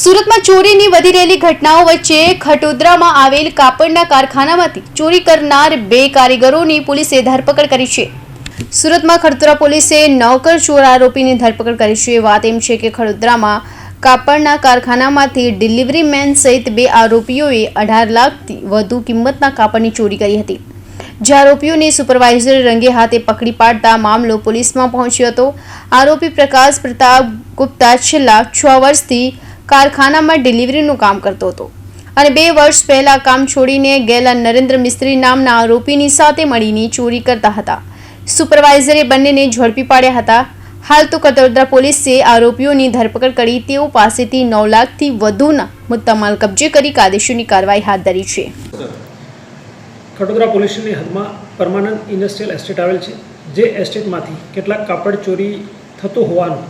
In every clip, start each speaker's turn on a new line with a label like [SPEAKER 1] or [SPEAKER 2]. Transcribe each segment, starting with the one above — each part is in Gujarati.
[SPEAKER 1] સુરતમાં ચોરીની વધી રહેલી ઘટનાઓ વચ્ચે ખટોદરામાં આવેલ કાપડના કારખાનામાંથી ચોરી કરનાર બે કારીગરોની પોલીસે ધરપકડ કરી છે. સુરતમાં ખડોદરા પોલીસે નોકર ચોર આરોપીની ધરપકડ કરી છે. વાત એમ છે કે ખડોદરામાં કાપડના કારખાનામાંથી ડિલિવરી મેન સહિત બે આરોપીઓએ અઢાર લાખથી વધુ કિંમતના કાપડની ચોરી કરી હતી. જે આરોપીઓને સુપરવાઇઝર રંગે હાથે પકડી પાડતા મામલો પોલીસમાં પહોંચ્યો હતો. આરોપી પ્રકાશ પ્રતાપ ગુપ્તા છેલ્લા છ વર્ષથી કારખાનામાં ડિલિવરીનું કામ કરતો હતો. અને બે વર્ષ પહેલા કામ છોડીને ગયેલા નરેન્દ્ર મિસ્ત્રી નામના આરોપીની સાથે મળીને ચોરી કરતા હતા. સુપરવાઇઝરે બંનેને ઝડપી પાડ્યા હતા. હાલ તો કતોદરા પોલીસે આરોપીઓની ધરપકડ કરી તેઓ પાસેથી નવ લાખથી વધુના મુદ્દામાલ કબજે કરી કાયદેસરની કાર્યવાહી હાથ ધરી છે.
[SPEAKER 2] ખટોદરા પોલીસની હદમાં પરમાનન્ટ ઇન્ડસ્ટ્રીયલ એસ્ટેટ આવેલ છે. જે એસ્ટેટમાંથી કેટલાક કાપડ ચોરી થતું હોવાનું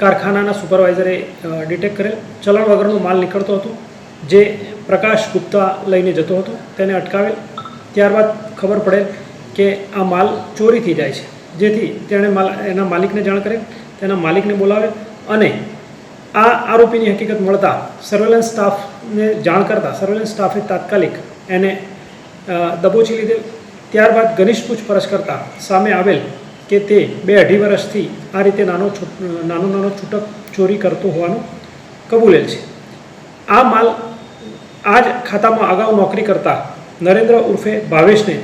[SPEAKER 2] કારખાનાના સુપરવાઇઝરે ડિટેક્ટ કરેલ. ચલણ વગરનો માલ નીકળતો હતો, જે પ્રકાશ ગુપ્તા લઈને જતો હતો, તેને અટકાવેલ. ત્યારબાદ ખબર પડેલ કે આ માલ ચોરીથી જાય છે. જેથી તેણે માલ, એના માલિકને જાણ કરેલ, તેના માલિકને બોલાવેલ અને આ આરોપીની હકીકત મળતા સર્વેલન્સ સ્ટાફને જાણ કરતા સર્વેલન્સ સ્ટાફે તાત્કાલિક એને દબોચી લીધેલ. ત્યારબાદ ઘનિષ્ઠ પૂછપરછ કરતા સામે આવેલ કે તે બે અઢી વર્ષથી આ રીતે નાનો નાનો નાનો છૂટક ચોરી કરતો હોવાનું કબૂલેલ છે. આ માલ આ જ ખાતામાં અગાઉ નોકરી કરતા નરેન્દ્ર ઉર્ફે ભાવેશને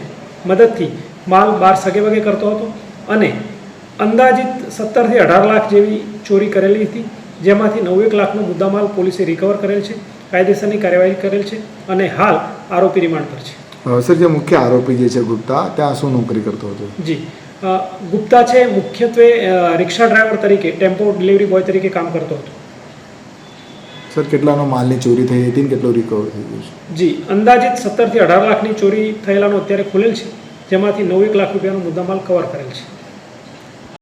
[SPEAKER 2] મદદથી માલ બાર સગે વગે કરતો હતો અને અંદાજિત સત્તરથી અઢાર લાખ જેવી ચોરી કરેલી હતી જેમાંથી નવેક લાખનો મુદ્દામાલ પોલીસે રિકવર કરેલ છે કાયદેસરની કાર્યવાહી કરેલ છે અને હાલ આરોપી રિમાન્ડ પર છે.
[SPEAKER 3] સર જે મુખ્ય આરોપી જે છે ગુપ્તા ત્યાં શું નોકરી કરતો હતો?
[SPEAKER 2] જી. ગુપ્તા છે મુખ્યત્વે રિક્ષા ડ્રાઈવર તરીકે ટેમ્પો ડિલિવરી બોય તરીકે કામ કરતો હતો.
[SPEAKER 3] સર કેટલાનો માલની ચોરી થઈ હતી કેટલું રિકવર થઈ ગયો છે?
[SPEAKER 2] જી અંદાજિત સત્તરથી અઢાર લાખની ચોરી થયેલાનો અત્યારે ખુલેલ છે જેમાંથી નવ એક લાખ રૂપિયાનો મુદ્દામાલ કવર કરેલ છે.